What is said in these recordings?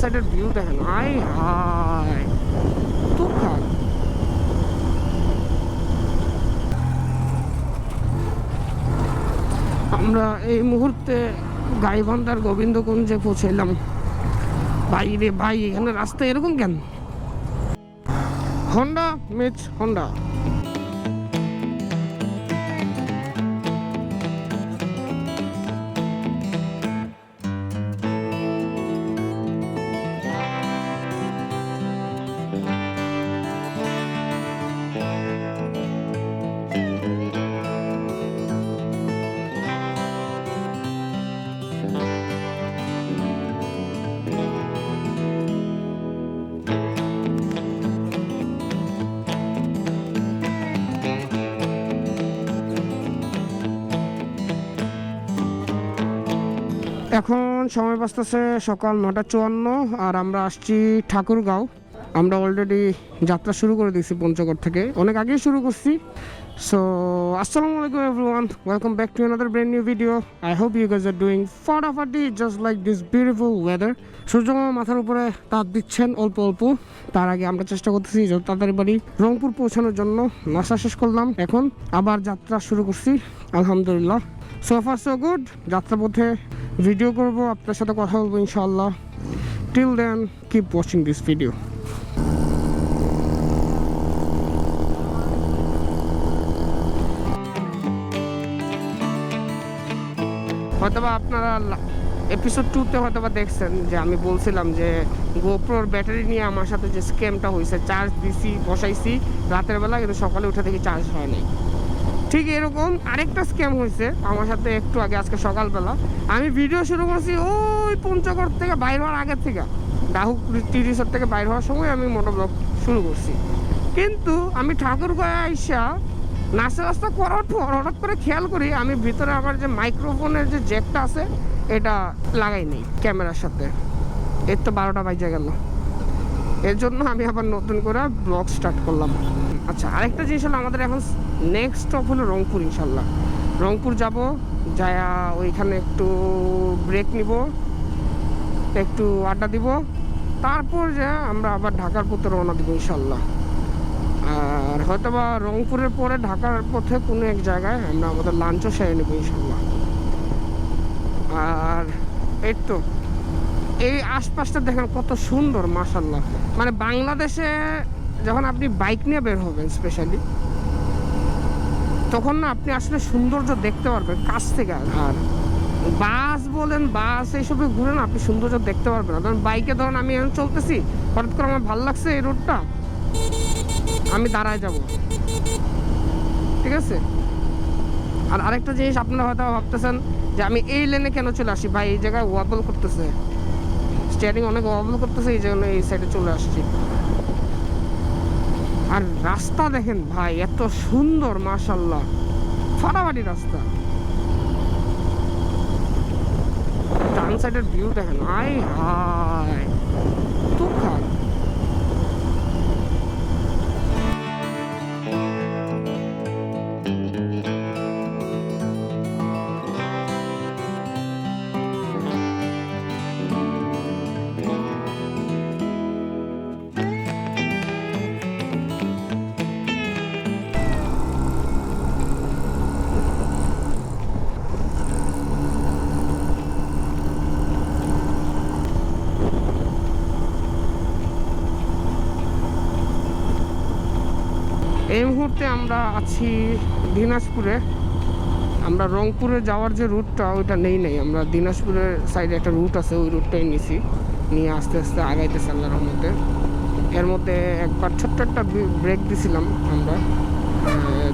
সাইডের ভিউ দেখেন আই হাই তুফান আমরা এই মুহূর্তে গাইবান্ধার গোবিন্দগঞ্জে পৌঁছাইলাম। ভাই রে ভাই, এখানে রাস্তা এরকম কেন? হন্ডা মিচ হন্ডা এখন সময় বাঁচতেছে সকাল নটা চুয়ান্ন, আর আমরা আসছি ঠাকুরগাঁও। আমরা অলরেডি যাত্রা শুরু করে দিয়েছি পঞ্চগড় থেকে। অনেক আগেই শুরু করছি। সো আসসালামু আলাইকুম everyone welcome back to another brand new video I hope you guys are doing ফটাফাটি just like this beautiful weather সূর্যমামা মাথার উপরে তাপ দিচ্ছেন অল্প অল্প। তার আগে আমরা চেষ্টা করতেছি যত তাড়াতাড়ি বাড়ি রংপুর পৌঁছানোর জন্য। নাস্তা শেষ করলাম। এখন আবার যাত্রা শুরু করছি। আলহামদুলিল্লাহ। সো ফার সো গুড যাত্রাপথে ভিডিও করব, আপনার সাথে কথা বলব ইনশাল্লাহ till then keep watching this video হয়তোবা আপনারা এপিসোড টুতে হয়তোবা দেখছেন যে আমি বলছিলাম যে গোপ্রোর ব্যাটারি নিয়ে আমার সাথে যে স্ক্যামটা হয়েছে চার্জ দিছি, বসাইছি, রাতের বেলা কিন্তু সকালে উঠে দেখি চার্জ হয় নাই। ঠিক এরকম আরেকটা স্ক্যাম হয়েছে আমার সাথে একটু আগে, আজকে সকালবেলা। আমি ভিডিও শুরু করছি ওই পঞ্চগড় থেকে বাইর হওয়ার আগের থেকে। ডাহুক টি রিসোর্ট থেকে বাইর হওয়ার সময় আমি মোটোব্লগ শুরু করছি। কিন্তু আমি ঠাকুরগাঁয়ে আইসা নাস্তা রাস্তা করার পর হঠাৎ করে খেয়াল করি আমি ভিতরে আমার যে মাইক্রোফোনের যে জ্যাকটা আছে, এটা লাগাই নেই ক্যামেরার সাথে। এর তো বারোটা বাজে গেল। এর জন্য আমি আবার নতুন করে ব্লগ স্টার্ট করলাম। আচ্ছা আরেকটা জিনিস হলো আমাদের এখন নেক্সট স্টপ হলো রংপুর ইনশাল্লাহ। রংপুর যাব, যায়া ওইখানে একটু ব্রেক নিব, একটু আড্ডা দিব, তারপর যে আমরা আবার ঢাকার পথে রওনা দিব ইনশাল্লাহ। আর হয়তো বা রংপুরের পরে ঢাকার পথে কোনো এক জায়গায় আমরা আমাদের লাঞ্চও সেরে নেব ইনশাল্লাহ। আর এই তো, এই আশপাশটা দেখেন কত সুন্দর মাসাল্লাহ মানে বাংলাদেশে যখন আপনি বাইক নিয়ে বের হবেন স্পেশালি তখন না আপনি আসলে সৌন্দর্য দেখতে পারবেন, কাছ থেকে আর বাস বলেন, বাস, এইসবে ঘুরে না আপনি সৌন্দর্য দেখতে পারবেন না। ধরেন বাইকে ধরেন আমি এখন চলতেছি, হঠাৎ করে আমার ভালো লাগছে এই রোডটা আমি দাঁড়ায় যাব। ঠিক আছে? আর আরেকটা জিনিস আপনারা হয়তো ভাবতেছেন যে আমি এই লেনে কেন চলে আসি? ভাই, এই জায়গায় ওয়াবল করতেছে। স্টিয়ারিং অনেক ওয়াবল করতেছে, এই জন্য এই সাইডে চলে আসছি। আর রাস্তা দেখেন ভাই, এত সুন্দর মাশাল্লাহ ফাটাফাটি রাস্তা। ডান সাইডের ভিউ দেখেন আই হাই তুফান। এই মুহূর্তে আমরা আছি দিনাজপুরে। আমরা রংপুরে যাওয়ার যে রুটটা ওইটা নেই নেই। আমরা দিনাজপুরের সাইডে একটা রুট আছে, ওই রুটটাই নিছি। নিয়ে আস্তে আস্তে আগাইতেছি আল্লাহর রহমতে। এর মধ্যে একবার ছোট্ট একটা ব্রেক দিছিলাম আমরা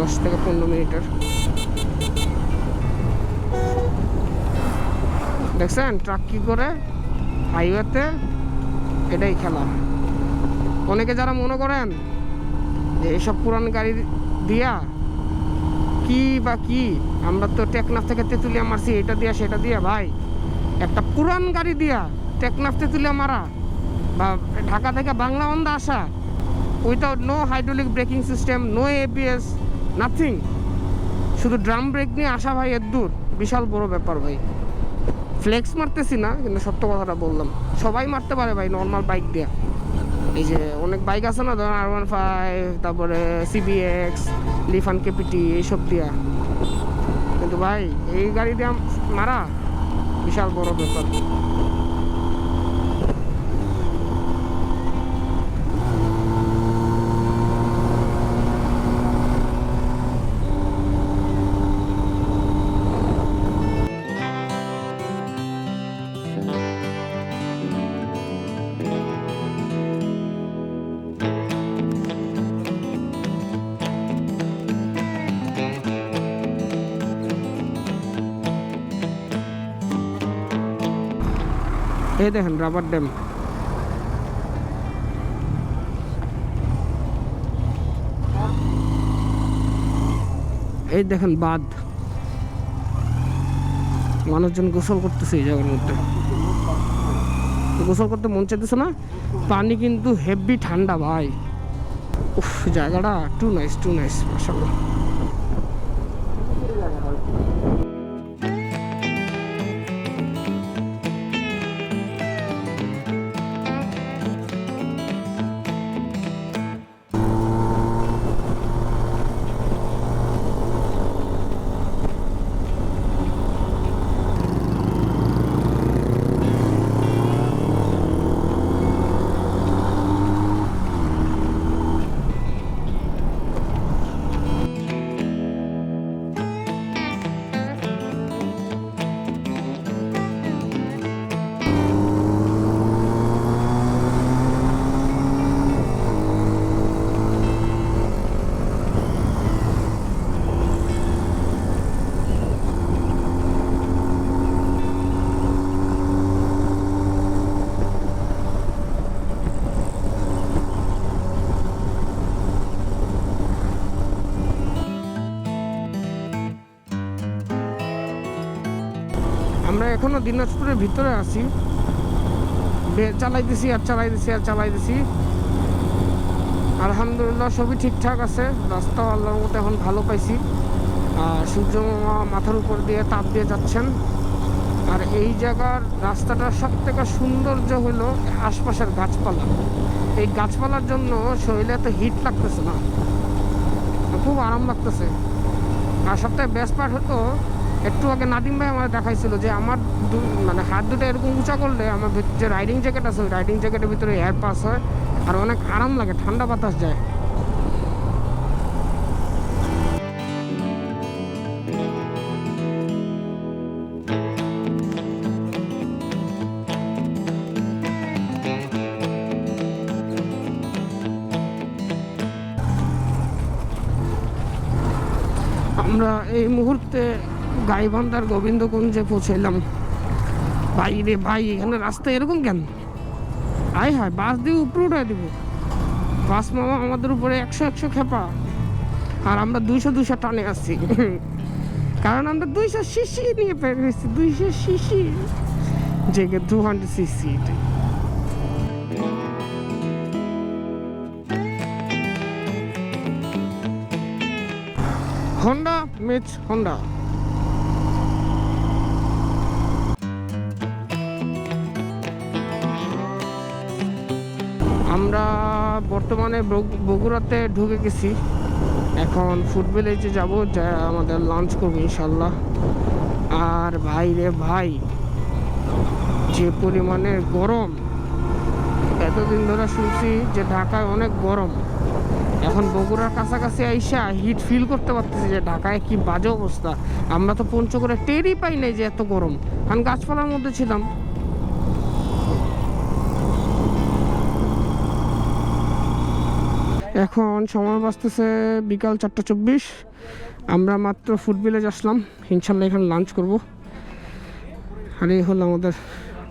দশ থেকে পনেরো মিনিটের। দেখছেন ট্রাক কি করে? হাইওয়েতে এটাই খেলা। অনেকে যারা মনে করেন যে এইসব পুরান গাড়ি দিয়া কি বা কি? আমরা তো টেকনাফ থেকে তেঁতুলিয়া মারছি, এটা দিয়া, সেটা দিয়া, ভাই। একটা পুরান গাড়ি দিয়া টেকনাফ তেঁতুলিয়া মারা বা ঢাকা থেকে বাংলা বন্ধা আসা without no hydraulic braking system no ABS nothing শুধু ড্রাম ব্রেক নিয়ে আসা ভাই, এর দূর। বিশাল বড় ব্যাপার ভাই। ফ্লেক্স মারতেছি না, কিন্তু সত্য কথাটা বললাম। সবাই মারতে পারে ভাই নর্মাল বাইক দিয়ে। এই যে অনেক বাইক আছে না ধরুন আর ওয়ান ফাইভ তারপরে সিবিএক্স লিফান কেপিটি এইসব দিয়া। কিন্তু ভাই, এই গাড়ি দিয়ে মারা, বিশাল বড় ব্যাপার। এই দেখেন রাবার ড্যাম এই দেখেন বাঁধ। মানুষজন গোসল করতেছে এই জায়গার মধ্যে। গোসল করতে মন চাইতেছে না, পানি কিন্তু হেভি ঠান্ডা ভাই। উফ, জায়গাটা টু নাইস টু নাইস মাসাল্লাহ আমরা এখনও দিনাজপুরের ভিতরে আছি। চালাইতেছি আর চালাইতেছি আর চালাইতেছি আলহামদুলিল্লাহ সবই ঠিকঠাক আছে। রাস্তাও আল্লাহর মতো এখন ভালো পাইছি। আর সূর্য মাথার উপর দিয়ে তাপ দিয়ে যাচ্ছেন। আর এই জায়গার রাস্তাটার সব থেকে সৌন্দর্য হলো আশপাশের গাছপালা। এই গাছপালার জন্য শরীরে এত হিট লাগতেছে না। খুব আরাম লাগতেছে। আর সবথেকে বেস্ট পার্ট হতো একটু আগে নাদিম ভাই আমার দেখাইছিল যে আমার মানে হাত দুটো এরকম উঁচা করলে আমার যে রাইডিং জ্যাকেট আছে, ওই রাইডিং জ্যাকেটের ভিতরে এয়ার পাস হয় আর অনেক আরাম লাগে, ঠান্ডা বাতাস যায়। আমরা এই মুহূর্তে গাইবান্ধার গোবিন্দগঞ্জে পৌঁছাইলাম। ভাই রে ভাই, এখানে রাস্তা এরকম কেন? আয় হায় বাস দিয়ে উপরে উঠে দিব। বাস মামা আমাদের উপরে একশো একশো খেপা। আর আমরা দুইশো দুইশো টানে আসছি কারণ আমরা দুইশো শিশি নিয়ে বের হয়েছি, দুইশো সিসি। জেগে টু হান্ড্রেড সিসি। হন্ডা মিচ হন্ডা আমরা বর্তমানে বগ- বগুড়াতে ঢুকে গেছি। এখন ফুড ভিলেজে যাব, যা আমাদের লাঞ্চ করব ইনশাল্লাহ। আর ভাই রে ভাই, যে পরিমাণে গরম, এতদিন ধরে শুনছি যে ঢাকায় অনেক গরম। এখন বগুড়ার কাছাকাছি আইসা হিট ফিল করতে পারতেছি যে ঢাকায় কি বাজে অবস্থা। আমরা তো পঞ্চগড়ে টেরই পাই নাই যে এত গরম। কারণ গাছপালার মধ্যে ছিলাম। এখন সময় বাঁচতেছে বিকাল চারটা চব্বিশ। আমরা মাত্র ফুড ভিলেজ আসলাম। ইনশাল্লাহ এখানে লাঞ্চ করব। আর এই হলো আমাদের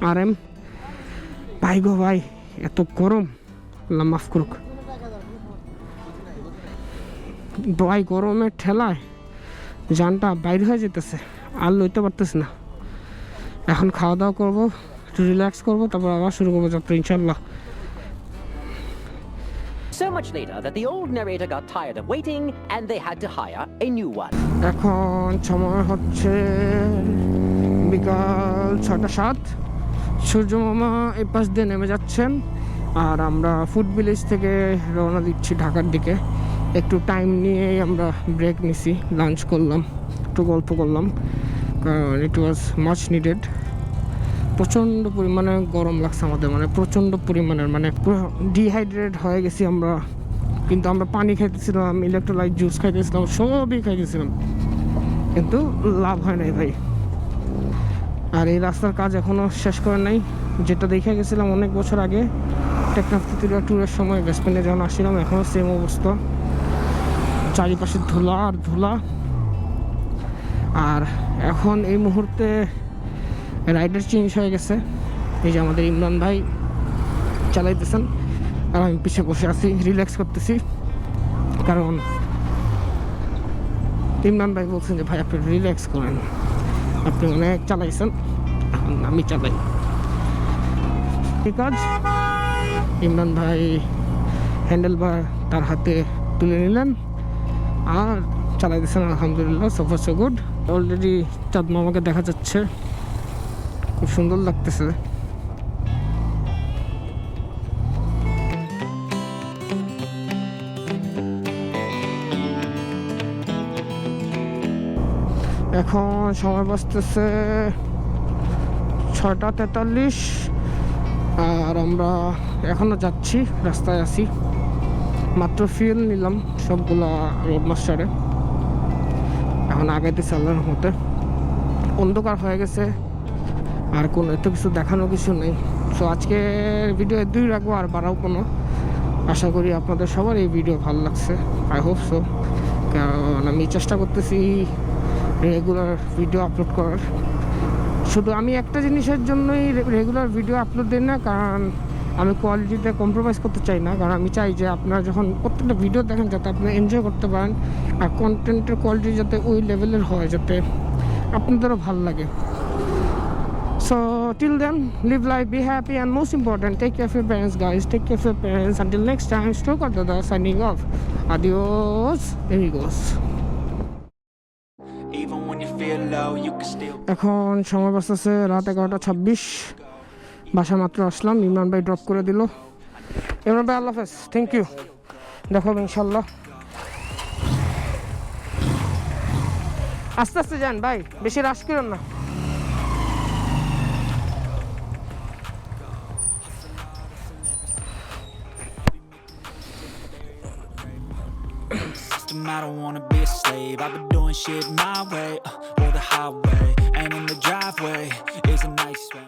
আর এম ভাই গো ভাই, এত গরম। আল্লাহ মাফ করুক। ভাই গরমে ঠেলায় যানটা বাইরে হয়ে যেতেছে। আর লইতে পারতেছে না। এখন খাওয়া দাওয়া করব, একটু রিল্যাক্স করব, তারপর আবার শুরু করব যাত্রা, ইনশাল্লাহ। Much later that the old narrator got tired of waiting and they had to hire a new one. এখন সময় হচ্ছে বিকাল ছটা সাত। সূর্য মামা এই পাশ দিয়ে নেমে যাচ্ছেন। আর আমরা ফুড ভিলেজ থেকে রওনা দিচ্ছি ঢাকার দিকে। একটু টাইম নিয়েই আমরা ব্রেক নিছি লাঞ্চ করলাম, একটু গল্প করলাম। কারণ ইট ওয়াজ মাচ নিডেড প্রচণ্ড পরিমাণে গরম লাগছে আমাদের মানে প্রচণ্ড পরিমাণের মানে পুরো ডিহাইড্রেট হয়ে গেছি আমরা। কিন্তু আমরা পানি খাইতেছিলাম ইলেকট্রোলাইট জুস খাইতেছিলাম সবই খাইতেছিলাম কিন্তু লাভ হয় নাই ভাই। আর এই রাস্তার কাজ এখনও শেষ করে নাই। যেটা দেখে গেছিলাম অনেক বছর আগে, টেকনাফতিরা ট্যুরের সময় বেসপেনে যখন আসছিলাম এখনও সেম অবস্থা। চারিপাশে ধুলা আর ধুলা। আর এখন এই মুহূর্তে রাইডার চেঞ্জ হয়ে গেছে। এই যে আমাদের ইমরান ভাই চালাইতেছেন। আর আমি পিছিয়ে বসে আছি, রিল্যাক্স করতেছি। কারণ ইমরান ভাই বলছেন যে, ভাই, আপনি রিল্যাক্স করেন। আপনি অনেক চালাইছেন। এখন আমি চালাই। ঠিক কাজ ইমরান ভাই হ্যান্ডেল বার তার হাতে তুলে নিলেন। আর চালাইতেছেন, আলহামদুলিল্লাহ সোফা সো গুড। অলরেডি চাঁদ মামাকে দেখা যাচ্ছে। খুব সুন্দর লাগতেছে। এখন সময় বাজতেছে ছটা তেতাল্লিশ, আর আমরা এখনও যাচ্ছি, রাস্তায় আছি। মাত্র ফিল নিলাম সবগুলা রোড মাস্টারে এখন আগাইতেছে আল্লাহর মতে অন্ধকার হয়ে গেছে। আর কোনো এত কিছু দেখানো কিছু নেই। সো আজকে ভিডিও দুই রাখব আর বাড়াও কোনো। আশা করি আপনাদের সবার এই ভিডিও ভালো লাগছে। আই হোপ সো কারণ আমি চেষ্টা করতেছি রেগুলার ভিডিও আপলোড করার। শুধু আমি একটা জিনিসের জন্যই রেগুলার ভিডিও আপলোড দিই না, কারণ আমি কোয়ালিটিতে কম্প্রোমাইজ করতে চাই না। কারণ আমি চাই যে আপনারা যখন প্রত্যেকটা ভিডিও দেখেন, যাতে আপনি এনজয় করতে পারেন। আর কন্টেন্টের কোয়ালিটি যাতে ওই লেভেলের হয়, যাতে আপনাদেরও ভালো লাগে। So till then, live life, be happy, and most important, take care of your parents, guys. Take care of your parents. Until next time, Stroke or Dada signing off. Adios, amigos. Even when you feel low, you can still এখন সময় বাঁচতেছে রাত এগারোটা ছাব্বিশ বাসা মাত্র আসলাম ইমরান ভাই drop করে দিল ইমরান ভাই আল্লাহ হাফেজ থ্যাংক ইউ দেখো ইনশাল্লাহ আস্তে আস্তে যান ভাই বেশি রাশ করেন না I don't wanna be a slave. I've been doing shit my way, uh, or the highway. And in the driveway is a nice way.